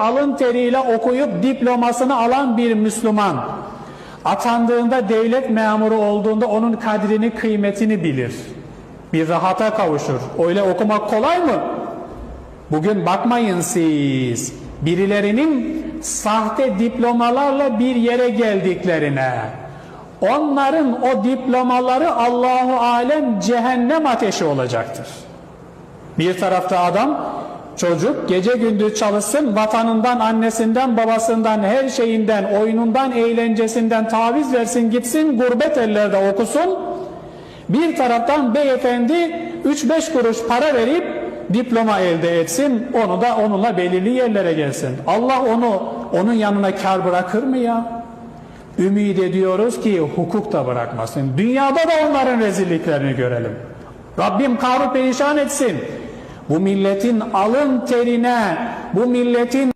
alın teriyle okuyup diplomasını alan bir Müslüman atandığında devlet memuru olduğunda onun kadrini kıymetini bilir. Bir rahata kavuşur. Öyle okumak kolay mı? Bugün bakmayın siz birilerinin sahte diplomalarla bir yere geldiklerine. Onların o diplomaları Allahu alem cehennem ateşi olacaktır. Bir tarafta adam çocuk gece gündüz çalışsın vatanından, annesinden, babasından, her şeyinden, oyunundan, eğlencesinden taviz versin gitsin gurbet ellerde okusun. Bir taraftan beyefendi 3-5 kuruş para verip diploma elde etsin. Onu da onunla belirli yerlere gelsin. Allah onu onun yanına kar bırakır mı ya? Ümid ediyoruz ki hukuk da bırakmasın. Dünyada da onların rezilliklerini görelim. Rabbim kahru perişan etsin. Bu milletin alın terine, bu milletin